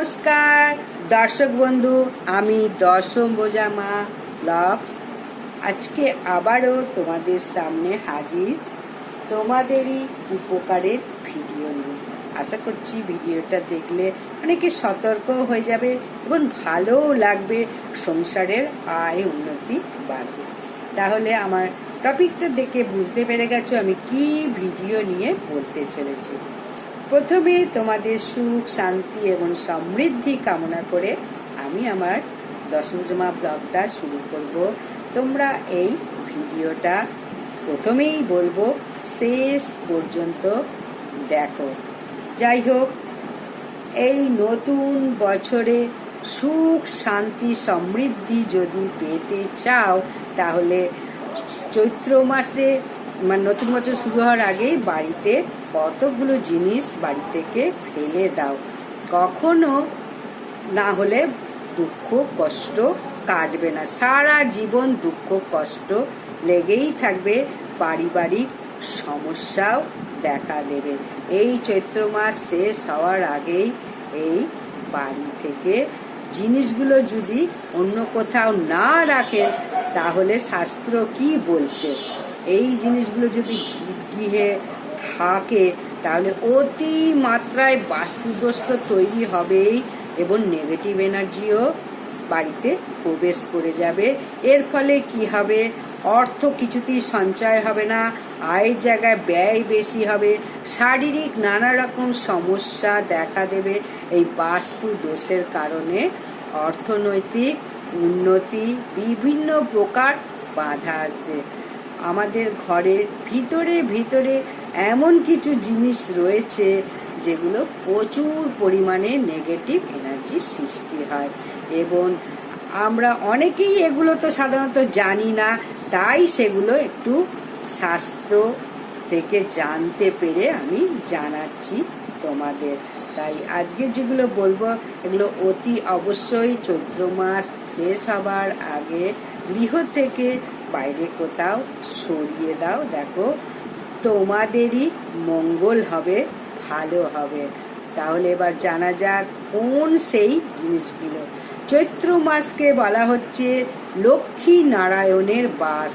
নমস্কার, দর্শক বন্ধু, আমি দশম বোঝা মা আজকে আবারও তোমাদের সামনে হাজির তোমাদেরই উপকারের ভিডিও নিয়ে। আশা করছি ভিডিওটা দেখলে অনেকে সতর্ক হয়ে যাবে এবং ভালোও লাগবে, সংসারের আয় উন্নতি বাড়বে। তাহলে আমার টপিকটা দেখে বুঝতে পেরে গেছো আমি কি ভিডিও নিয়ে বলতে চলেছি। প্রথমে তোমাদের সুখ, শান্তি এবং সমৃদ্ধি কামনা করে আমি আমার দশমজমা ব্লগটা শুরু করব। তোমরা এই ভিডিওটা প্রথমেই বলব, শেষ পর্যন্ত দেখো। যাই হোক, এই নতুন বছরে সুখ, শান্তি, সমৃদ্ধি যদি পেতে চাও, তাহলে চৈত্র মাসে মানে নতুন বছর শুরু হওয়ার আগেই বাড়িতে কতগুলো জিনিস বাড়ি থেকে ফেলে দাও। কখনো না হলে দুঃখ, কষ্ট কাটবে না। সারা জীবন দুঃখ, কষ্ট লেগেই থাকবে। পারিবারিক সমস্যাও দেখা দেবে। এই চৈত্র মাস শেষ হওয়ার আগেই এই বাড়ি থেকে জিনিসগুলো যদি অন্য কোথাও না রাখেন তাহলে শাস্ত্র কি বলছে? এই জিনিসগুলো যদি গৃহে থাকে, তাহলে অতি মাত্রায় বাস্তুদোষ তৈরি হবেই এবং নেগেটিভ এনার্জিও বাড়িতে প্রবেশ করে যাবে। এর ফলে কি হবে? অর্থ কিছুতেই সঞ্চয় হবে না, আয়ের জায়গায় ব্যয় বেশি হবে, শারীরিক নানা রকম সমস্যা দেখা দেবে। এই বাস্তু দোষের কারণে অর্থনৈতিক উন্নতি বিভিন্ন প্রকার বাধা আসবে। আমাদের ঘরের ভিতরে ভিতরে এমন কিছু জিনিস রয়েছে যেগুলো প্রচুর পরিমাণে নেগেটিভ এনার্জি সৃষ্টি হয়। এবং আমরা অনেকেই এগুলো তো সাধারণত জানি না, তাই সেগুলো একটু শাস্ত্র থেকে জানতে পেরে আমি জানাচ্ছি তোমাদের। তাই আজকে যেগুলো বলব, এগুলো অতি অবশ্যই চৈত্র মাস শেষ হবার আগে গৃহ থেকে বাইরে কোথাও সরিয়ে দাও। দেখো তোমাদেরই মঙ্গল হবে, ভালো হবে। তাহলে এবার জানা যাক কোন সেই জিনিসগুলো। চৈত্র মাসকে বলা হচ্ছে লক্ষ্মী নারায়ণের বাস,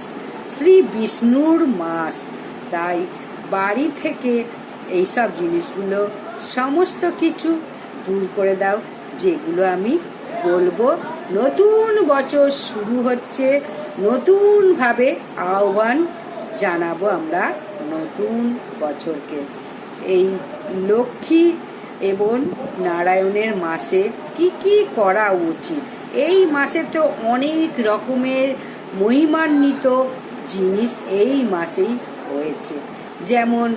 শ্রী বিষ্ণুর মাস। তাই বাড়ি থেকে এইসব জিনিসগুলো, সমস্ত কিছু দূর করে দাও, যেগুলো আমি বলব। নতুন বছর শুরু হচ্ছে, নতুনভাবে আহ্বান জানাব আমরা নতুন বছরকে। এই লক্ষ্মী এবং নারায়ণের মাসে কি কি করা উচিত? এই মাসে তো অনেক রকমের মহিমান্বিত জিনিস এই মাসেই হয়েছে। যেমন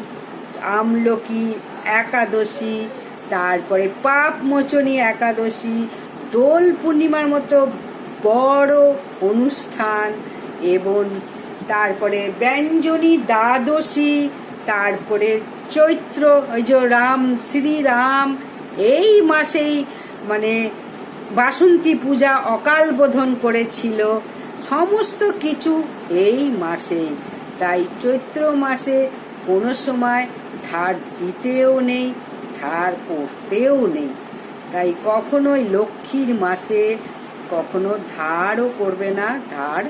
আমলকি, একাদশী, তারপরে পাপ মোচনী একাদশী, দোল পূর্ণিমার মতো বড় অনুষ্ঠান এবং তারপরে ব্যঞ্জনী দ্বাদশী, তারপরে চৈত্র, ওই যে রাম, শ্রীরাম, এই মাসেই মানে বাসন্তী পূজা অকাল বোধন করেছিল, সমস্ত কিছু এই মাসেই তাই চৈত্র মাসে কোনো সময় ধার দিতেও নেই, ধার করতেও নেই। তাই কখনোই লক্ষ্মীর মাসে কখনো ধারও করবে না, ধার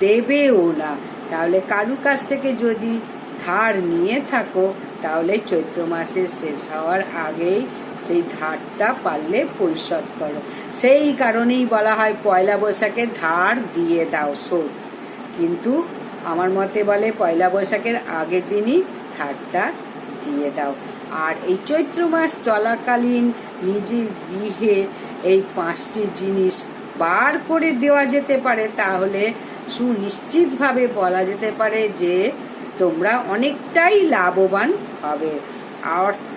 দেবেও না। তাহলে কারুর কাছ থেকে যদি ধার নিয়ে থাকো, তাহলে চৈত্র মাসের শেষ হওয়ার আগেই সেই ধারটা পারলে পরিশোধ করো। সেই কারণেই বলা হয়, পয়লা বৈশাখে ধার দিয়ে দাও শোধ। কিন্তু আমার মতে বলে, পয়লা বৈশাখের আগের দিনই ধারটা দিয়ে দাও। আর এই চৈত্র মাস চলাকালীন নিজের গৃহে এই পাঁচটি জিনিস বার করে দেওয়া যেতে পারে, তাহলে সুনিশ্চিতভাবে বলা যেতে পারে যে তোমরা অনেকটাই লাভবান হবে।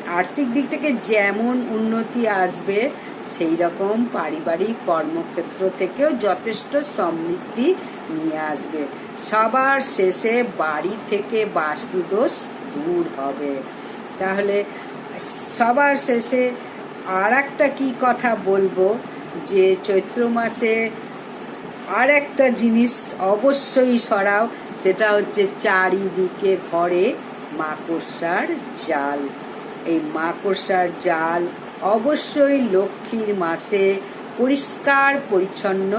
আর্থিক দিক থেকে যেমন উন্নতি আসবে সেই রকম পারিবারিক কর্মক্ষেত্র থেকেও যথেষ্ট সমৃদ্ধি নিয়ে আসবে। সবার শেষে বাড়ি থেকে বাস্তুদোষ দূর হবে। তাহলে সবার শেষে আর একটা কি কথা বলব? যে চৈত্র মাসে আর একটা জিনিস অবশ্যই সরাও, সেটা হচ্ছে চারিদিকে ঘরে মাকড়সার জাল। এই মাকড়সার জাল অবশ্যই লক্ষ্মীর মাসে পরিষ্কার পরিচ্ছন্ন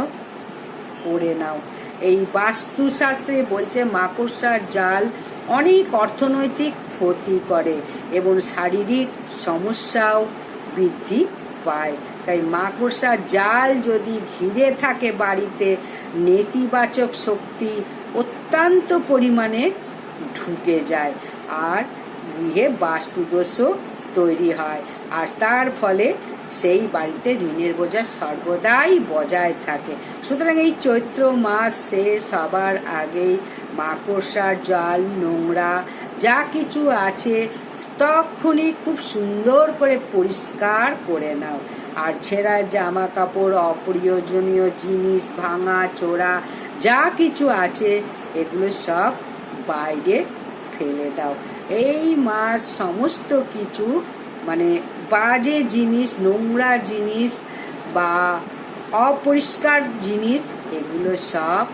করে নাও। এই বাস্তুশাস্ত্রে বলছে মাকড়সার জাল অনেক অর্থনৈতিক ক্ষতি করে এবং শারীরিক সমস্যাও বৃদ্ধি পায়। তাই মাকড়সার জাল যদি ঘিরে থাকে বাড়িতে, নেতিবাচক শক্তি অত্যন্ত পরিমাণে ঢুকে যায় আর গৃহে বাস্তুদোষও তৈরি হয়। আর তার ফলে সেই বাড়িতে ঋণের বোঝা সর্বদাই বজায় থাকে। সুতরাং এই চৈত্র মাস শেষ হবার আগেই মাকড়সার জল, নোংরা যা কিছু আছে তখনই খুব সুন্দর করে পরিষ্কার করে নাও। আর ছেঁড়া জামা কাপড়, অপ্রয়োজনীয় জিনিস, ভাঙা, চোরা, যা কিছু আছে, এগুলো সব বাইরে ফেলে দাও। এই মাস সমস্ত কিছু মানে বাজে জিনিস, নোংরা জিনিস বা অপরিষ্কার জিনিস, এগুলো সব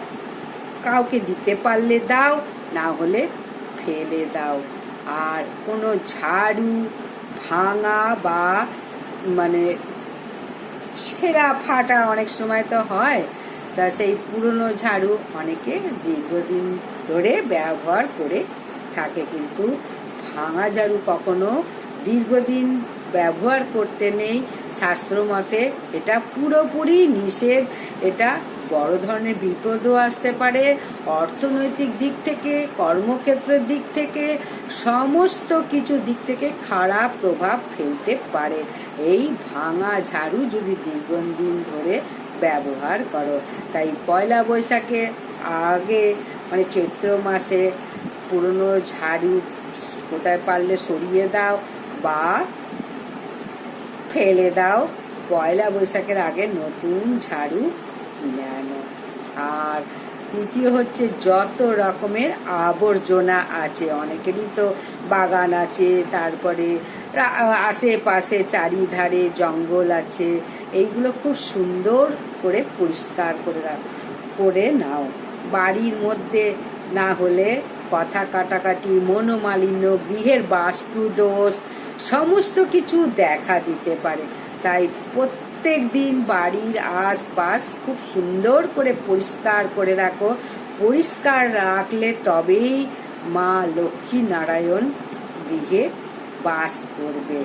কাউকে দিতে পারলে দাও, না হলে ফেলে দাও। আর কোনো ঝাড়ু, ভাঙা বা মানে ছেঁড়া ফাটা অনেক সময় তো হয়। তা সেই পুরনো ঝাড়ু অনেকে দীর্ঘদিন ধরে ব্যবহার করে থাকে, কিন্তু ভাঙা ঝাড়ু কখনো দীর্ঘদিন ব্যবহার করতে নেই। শাস্ত্র মতে এটা পুরোপুরি নিষেধ, এটা বড় ধরনের বিপদও আসতে পারে, অর্থনৈতিক দিক থেকে, কর্মক্ষেত্রের দিক থেকে, সমস্ত কিছু দিক থেকে খারাপ প্রভাব ফেলতে পারে। এই ভাঙা ঝাড়ু যদি দীর্ঘদিন ধরে ব্যবহার করো, তাই পয়লা বৈশাখে আগে মানে চৈত্র মাসে পুরনো ঝাড়ু কোথায় পারলে সরিয়ে দাও বা ফেলে দাও, পয়লা বৈশাখের আগে নতুন ঝাড়ু আর তৃতীয় হচ্ছে যত রকমের আবর্জনা আছে, অনেকেরই তো বাগান আছে, তারপরে আশেপাশে চারিধারে জঙ্গল আছে, এইগুলো খুব সুন্দর করে পরিষ্কার করে রাখ, করে নাও। বাড়ির মধ্যে না হলে কথা কাটাকাটি, মনোমালিন্য, গৃহের বাস্তু দোষ সমস্ত কিছু দেখা দিতে পারে। তাই প্রত্যেক দিন বাড়ির আশপাশ খুব সুন্দর করে পরিষ্কার করে রাখো। পরিষ্কার রাখলে তবেই মা লক্ষ্মী নারায়ণ গৃহে বাস করবে।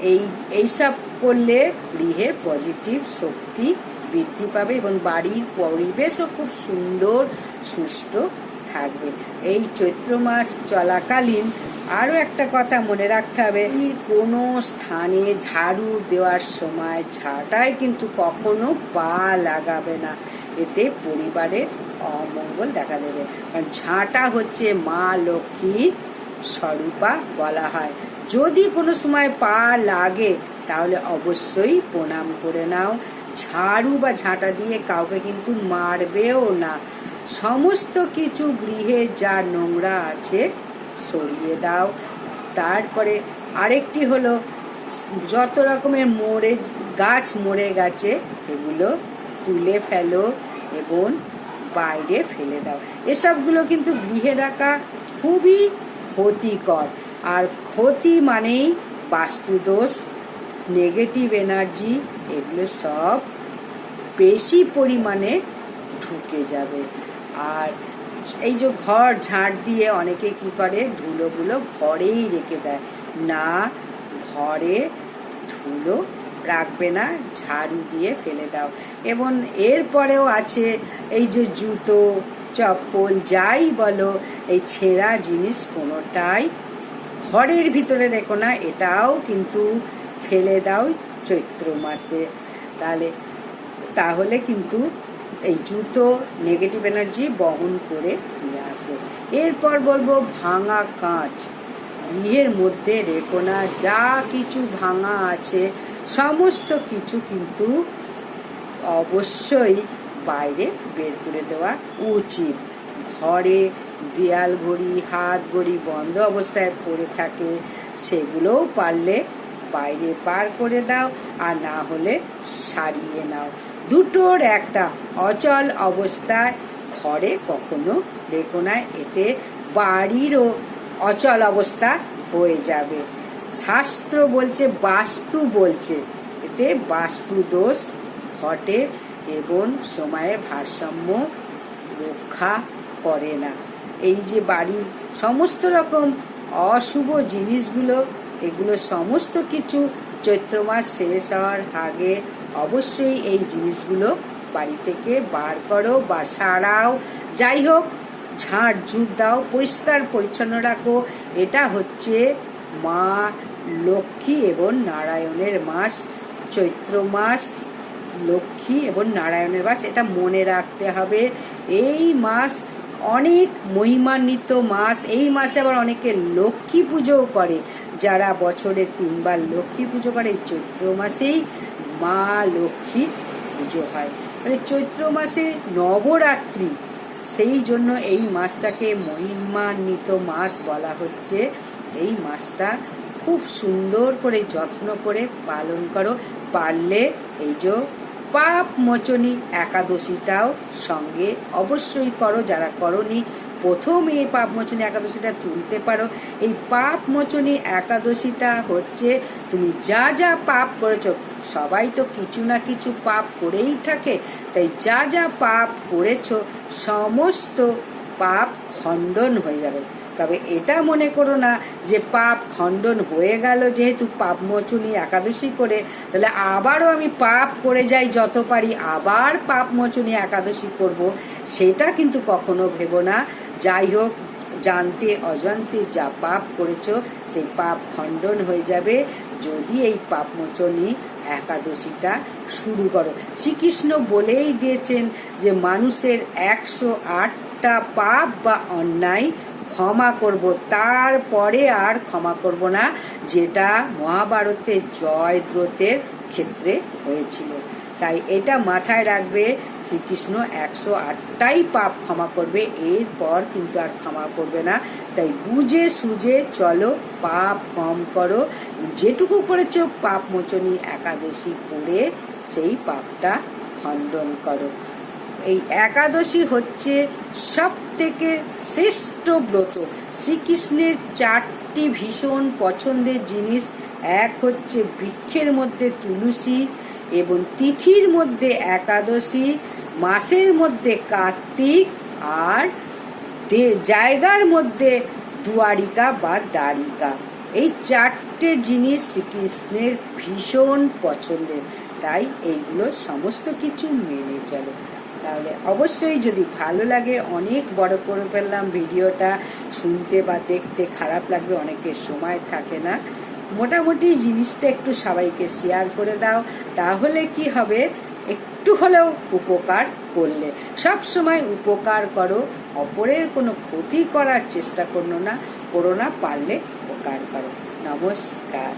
এই, এইসব করলে গৃহে পজিটিভ শক্তি বৃদ্ধি পাবে এবং বাড়ির পরিবেশও খুব সুন্দর, সুস্থ থাকবে। এই চৈত্র মাস চলাকালীন আরও একটা কথা মনে রাখতে হবে কোনো স্থানে ঝাড়ু দেওয়ার সময় ঝাঁটায় কিন্তু কখনো পা লাগাবে না। এতে পরিবারের অমঙ্গল দেখা দেবে। কারণ ঝাঁটা হচ্ছে মা লক্ষ্মীর স্বরূপা বলা হয়। যদি কোনো সময় পা লাগে, তাহলে অবশ্যই প্রণাম করে নাও। ঝাড়ু বা ঝাঁটা দিয়ে কাউকে কিন্তু মারবেও না। সমস্ত কিছু গৃহে যা নোংরা আছে সরিয়ে দাও। তারপরে আরেকটি হলো, যত রকমের মরে, গাছ মরে গেছে, এগুলো তুলে ফেলো এবং বাইরে ফেলে দাও। এসবগুলো কিন্তু গৃহে রাখা খুবই ক্ষতিকর। আর ক্ষতি মানেই বাস্তুদোষ নেগেটিভ এনার্জি এগুলো সব বেশি পরিমাণে ঢুকে যাবে। আর এই যে ঘর ঝাড় দিয়ে অনেকে কি করে? ধুলোগুলো ঘরেই রেখে দেয়। না, ঘরে ধুলো রাখবে না, ঝাড়ু দিয়ে ফেলে দাও। এবং এরপরেও আছে এই যে জুতো, চপ্পল, যাই বলো, এই ছেঁড়া জিনিস কোনোটাই ঘরের ভিতরে রেখো না, এটাও কিন্তু ফেলে দাও চৈত্র মাসে। তাহলে তাহলে কিন্তু এই জুতো নেগেটিভ এনার্জি বহন করে নিয়ে আসে। এরপর বলব ভাঙা কাঁচ গৃহের মধ্যে রেখো না, যা কিছু ভাঙা আছে, সমস্ত কিছু কিন্তু অবশ্যই বাইরে বের করে দেওয়া উচিত। ঘরে দেয়াল ঘড়ি, হাত ঘড়ি বন্ধ অবস্থায় পড়ে থাকে, সেগুলোও পারলে বাইরে পার করে দাও, আর না হলে সারিয়ে নাও। দুটোর একটা অচল অবস্থায় ঘরে কখনো রেখো না, এতে বাড়িরও অচল অবস্থা হয়ে যাবে। শাস্ত্র বলছে, বাস্তু বলছে, এতে বাস্তু দোষ ঘটে এবং সময়ের ভারসাম্য রক্ষা করে না। এই যে বাড়ির সমস্ত রকম অশুভ জিনিসগুলো, এগুলো সমস্ত কিছু চৈত্র মাস শেষ হওয়ার আগে অবশ্যই এই জিনিসগুলো বাড়ি থেকে বার করো বা সারাও। যাই হোক, ঝাড় ঝুট দাও, পরিষ্কার পরিচ্ছন্ন রাখো। এটা হচ্ছে মা লক্ষ্মী এবং নারায়ণের মাস, চৈত্র মাস, লক্ষ্মী এবং নারায়ণের মাস। এটা মনে রাখতে হবে। এই মাস অনেক মহিমান্বিত মাস। এই মাসে আবার অনেকে লক্ষ্মী পুজোও করে। যারা বছরে তিনবার লক্ষ্মী পুজো করে চৈত্র মাসেই মা লক্ষ্মী পুজো হয়। তাহলে চৈত্র মাসে নবরাত্রি, সেই জন্য এই মাসটাকে মহিমান্বিত মাস বলা হচ্ছে। এই মাসটা খুব সুন্দর করে যত্ন করে পালন করো। পারলে এই যে পাপ মোচনী একাদশীটাও সঙ্গে অবশ্যই করো। যারা করনি প্রথম এই পাপ মোচনী একাদশীটা তুলতে পারো। এই পাপ মোচনী একাদশীটা হচ্ছে তুমি যা যা পাপ করেছ, সবাই তো কিছু না কিছু পাপ করেই থাকে। তাই যা যা পাপ করেছ, সমস্ত পাপ খণ্ডন হয়ে যাবে। তবে এটা মনে করো না যে পাপ খণ্ডন হয়ে গেল যেহেতু পাপ মোচনী একাদশী করে, তাহলে আবারও আমি পাপ করে যাই যত পারি, আবার পাপ মোচনী একাদশী করব, সেটা কিন্তু কখনো ভেবো না। যাই হোক জানতে অজান্তে যা পাপ করেছ, সেই পাপ খণ্ডন হয়ে যাবে। যদি এই পাপ মোচনী একাদশীটা শুরু করো। শ্রীকৃষ্ণ বলেই দিয়েছেন যে মানুষের একশো আটটা পাপ বা অন্যায় ক্ষমা করব। তারপরে আর ক্ষমা করব না, যেটা মহাভারতের জয়দ্রথের ক্ষেত্রে হয়েছিল। তাই এটা মাথায় রাখবে, শ্রীকৃষ্ণ একশো আটটাই পাপ ক্ষমা করবে, এরপর কিন্তু আর ক্ষমা করবে না। তাই বুঝে সুঝে চলো, পাপ কম করো। যেটুকু করেছ পাপ মোচনী একাদশী করে সেই পাপটা খণ্ডন করো। এই একাদশী হচ্ছে সব থেকে শ্রেষ্ঠ ব্রত। শ্রীকৃষ্ণের চারটি ভীষণ পছন্দের জিনিস। এক হচ্ছে বৃক্ষের মধ্যে তুলসী এবং তিথির মধ্যে একাদশী, মাসের মধ্যে কার্তিক আর জায়গার মধ্যে দুয়ারিকা বা দ্বারিকা। এই চারটে জিনিস শ্রীকৃষ্ণের ভীষণ পছন্দের। তাই এইগুলো সমস্ত কিছু মেনে চলে। তাহলে অবশ্যই যদি ভালো লাগে, অনেক বড় করে ফেললাম ভিডিওটা। শুনতে বা দেখতে খারাপ লাগবে, অনেকের সময় থাকে না। মোটামুটি জিনিসটা একটু সবাইকে শেয়ার করে দাও, তাহলে কি হবে? একটু হলেও উপকার করলে। সব সময় উপকার করো, অপরের কোনো ক্ষতি করার চেষ্টা করো না করোনা পারলে উপকার করো। নমস্কার।